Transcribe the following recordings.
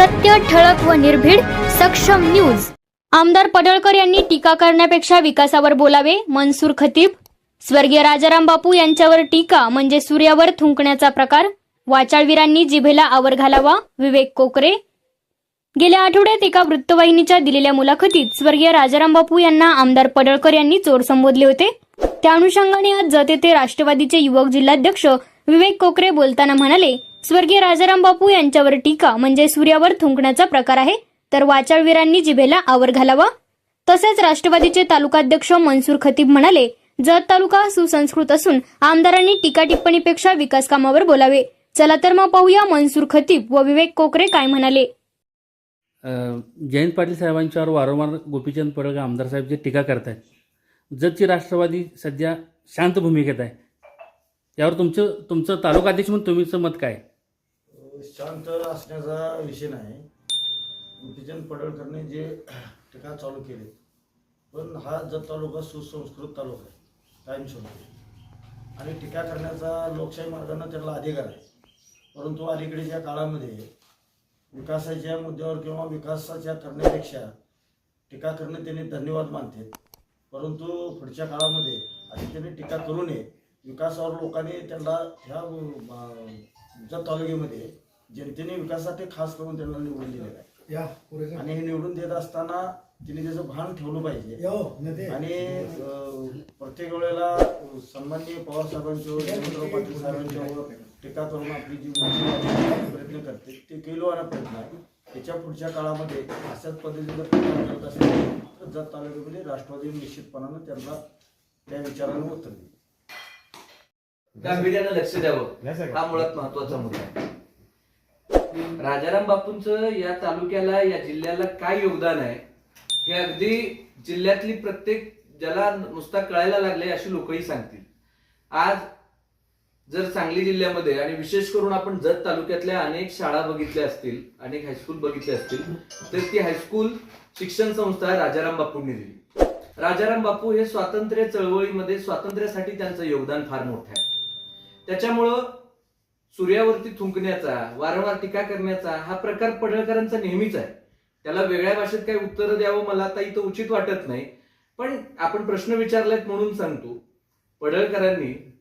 सत्य ठळक व निर्भीड सक्षम न्यूज. आमदार पडळकर यांनी टीका करण्यापेक्षा विकासावर बोलावे मनसूर खतीब. स्वर्गीय राजाराम बापू यांच्यावर टीका म्हणजे सूर्यावर थुंकण्याचा प्रकार. वाचाळवीरांनी जिभेला आवर घालावा विवेक कोकरे. गेल्या आठवड्यात एका वृत्तवाहिनीच्या दिलेल्या मुलाखतीत स्वर्गीय राजाराम बापू यांना आमदार पडळकर यांनी चोर संबोधले होते. त्या अनुषंगाने आज जत येथे राष्ट्रवादीचे युवक जिल्हाध्यक्ष विवेक कोकरे बोलताना म्हणाले स्वर्गीय राजाराम बापू यांच्यावर टीका म्हणजे सूर्यावर थुंकण्याचा प्रकार आहे तर वाचाळवीरांनी जिभेला आवर घालावा. तसेच राष्ट्रवादीचे तालुकाध्यक्ष मनसूर खतीब म्हणाले जत तालुका सुसंस्कृत असून आमदारांनी टीका टिप्पणीपेक्षा विकास कामावर बोलावे. चला तर मग पाहूया मनसूर खतीब व विवेक कोकरे काय म्हणाले. जयंत पाटील साहेबांच्यावर वारंवार गोपीचंद पडळकर आमदार साहेब जे टीका करतायत. जतची राष्ट्रवादी सध्या शांत भूमिकेत आहे. यावर तुमचं तुमचं तालुकाध्यक्ष म्हणून तुम्हीचं मत काय? शांत असण्याचा विषय नाही. गोपीचंद पडळकरने जे टीका चालू केले. पण हा जत तालुका सुसंस्कृत तालुका आहे. कायमस्वरूपी आणि टीका करण्याचा लोकशाही मार्गाने त्याला अधिकार आहे. परंतु अलीकडेच्या काळामध्ये विकासाच्या मुद्द्यावर किंवा विकासाच्या करण्यापेक्षा टीका करणे त्यांनी धन्यवाद मानते. परंतु पुढच्या काळामध्ये अशी त्यांनी टीका करू नये. विकासावर लोकांनी त्यांना ह्या जत तालुक्यामध्ये जनतेने विकासासाठी खास करून त्यांना निवडून दिलेलं आहे. या आणि हे निवडून देत असताना तिने त्याचं भान ठेवलं पाहिजे. या हो, नेते आणि अं, प्रत्येक वेळेला सन्माननीय पवार साहेबांच्यावर देवेंद्र पाटील साहेबांच्यावर टीका करून आपली जी प्रयत्न करते ते केलोवाना प्रयत्न आहे. त्याच्या पुढच्या काळामध्ये अशाच पद्धतीनं प्रयत्न करत असेल तर जत तालुक्यामध्ये राष्ट्रवादी निश्चितपणानं त्यांना त्या विचारानं उत्तर देईल. गांभीर्यानं लक्ष द्यावं. हा मुळात महत्त्वाचा मुद्दा आहे. राजाराम बापूंचं या तालुक्याला या जिल्ह्याला काय योगदान आहे? हे अगदी जिल्ह्यातली प्रत्येक ज्याला नुसता कळायला लागले अशी लोकही सांगतील. आज जर सांगली जिल्ह्यामध्ये आणि विशेष करून आपण जत तालुक्यातल्या अनेक शाळा बघितल्या असतील अनेक हायस्कूल बघितल्या असतील तर ती हायस्कूल शिक्षण संस्था राजाराम बापूंनी दिली. राजाराम बापू हे स्वातंत्र्य चळवळीमध्ये स्वातंत्र्यासाठी त्यांचं योगदान फार मोठं आहे. त्याच्यामुळं सूर्यावरती थुंकण्याचा वारंवार टीका करण्याचा हा प्रकार पडळकरांचा नेहमीच आहे. त्याला वेगळ्या भाषेत काही उत्तर द्यावं मला आता इथं उचित वाटत नाही. पण आपण प्रश्न विचारलायत म्हणून सांगतो. पडळकरांनी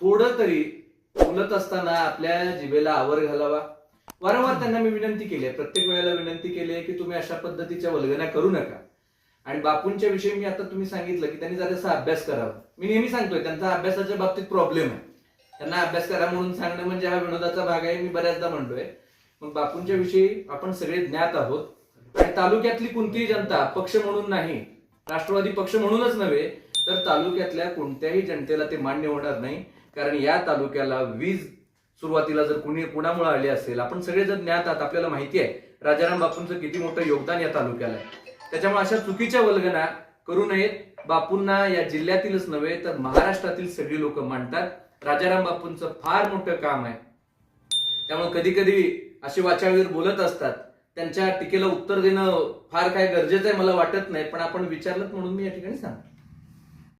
थोडं तरी बोलत असताना आपल्या जिभेला आवर घालावा. वारंवार त्यांना मी विनंती केली आहे. प्रत्येक वेळेला विनंती केली आहे की तुम्ही अशा पद्धतीच्या वल्गना करू नका. आणि बापूंच्या विषयी मी आता तुम्ही सांगितलं की त्यांनी जरासा अभ्यास करावा. मी नेहमी सांगतोय त्यांचा अभ्यासाच्या बाबतीत प्रॉब्लेम आहे. त्यांना अभ्यास करा म्हणून सांगणं म्हणजे हा विनोदाचा भाग आहे. मी बऱ्याचदा म्हणतोय. मग बापूंच्या विषयी आपण सगळे ज्ञात आहोत. आणि तालुक्यातली कोणतीही जनता पक्ष म्हणून नाही राष्ट्रवादी पक्ष म्हणूनच नव्हे तर तालुक्यातल्या कोणत्याही जनतेला ते मान्य होणार नाही. कारण या तालुक्याला वीज सुरुवातीला जर कुणी कुणामुळे आली असेल आपण सगळे जर ज्ञात आहात आपल्याला माहिती आहे राजाराम बापूंचं किती मोठं योगदान या तालुक्याला आहे. त्याच्यामुळे अशा चुकीच्या वल्गना करू नयेत. बापूंना या जिल्ह्यातीलच नव्हे तर महाराष्ट्रातील सगळी लोक मानतात. राजाराम बापूंचं फार मोठं काम आहे. त्यामुळे कधी कधी असे वाचावीर बोलत असतात. त्यांच्या टीकेला उत्तर देणं फार काय गरजेचं आहे मला वाटत नाही पण आपण विचारलं म्हणून मी या ठिकाणी सांगतो.